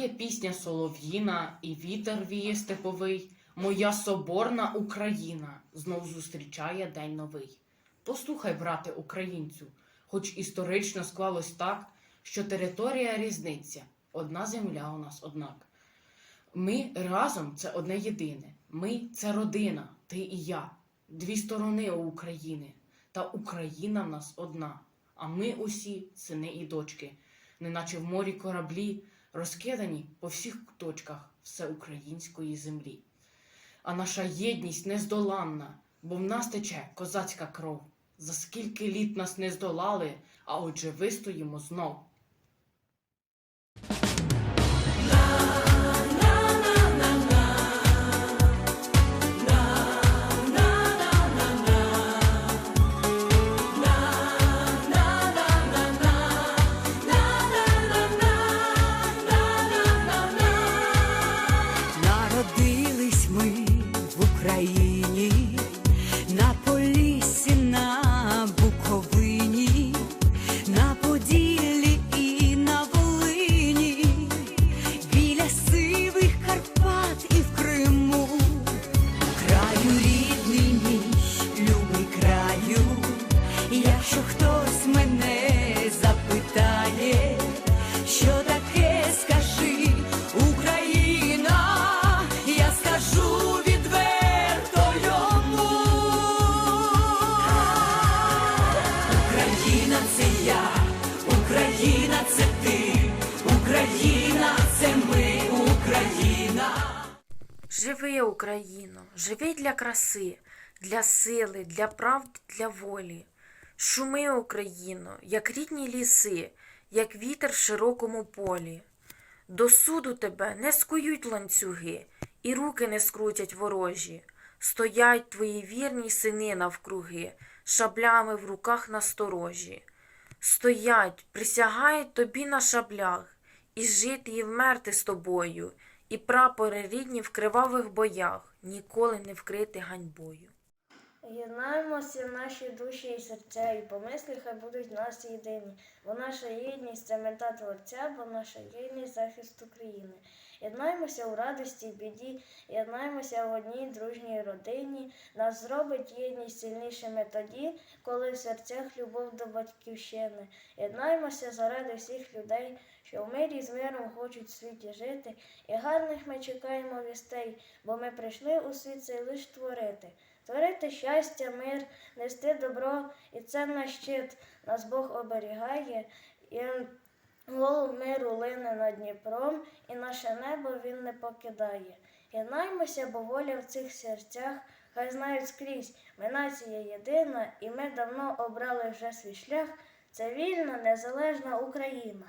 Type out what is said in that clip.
Лунає пісня солов'їна, і вітер віє степовий. Моя соборна Україна знов зустрічає день новий. Послухай, брате українцю, хоч історично склалось так, що територія різниця, одна земля у нас однак. Ми разом це одне єдине. Ми це родина, ти і я, дві сторони у України, та Україна в нас одна. А ми усі сини і дочки, неначе в морі кораблі, розкидані по всіх точках всеукраїнської землі. А наша єдність нездоланна, бо в нас тече козацька кров. За скільки літ нас не здолали, а отже вистоїмо знов. Україна це я, Україна це ти, Україна це ми, Україна. Живи, Україно, живи для краси, для сили, для правди, для волі. Шуми, Україно, як рідні ліси, як вітер в широкому полі. До суду тебе не скують ланцюги, і руки не скрутять ворожі. Стоять твої вірні сини навкруги, шаблями в руках насторожі. Стоять, присягають тобі на шаблях, і жити і вмерти з тобою, і прапори рідні в кривавих боях ніколи не вкрити ганьбою. Єднаємося наші душі і серця, і помисли хай будуть нас єдині, бо наша єдність це мета Творця, бо наша єдність захист України. Єднаємося у радості й біді, єднаємося в одній дружній родині. Нас зробить єдність сильнішими тоді, коли в серцях любов до батьківщини. Єднаємося заради всіх людей, що в мирі з миром хочуть в світі жити, і гарних ми чекаємо вістей, бо ми прийшли у світ цей лиш творити. Творити щастя, мир, нести добро, і це наш щит. Нас Бог оберігає, і голуб миру лине над Дніпром, і наше небо він не покидає. Єднаймося, бо воля в цих серцях, хай знають скрізь. Ми нація єдина, і ми давно обрали вже свій шлях. Це вільна, незалежна Україна.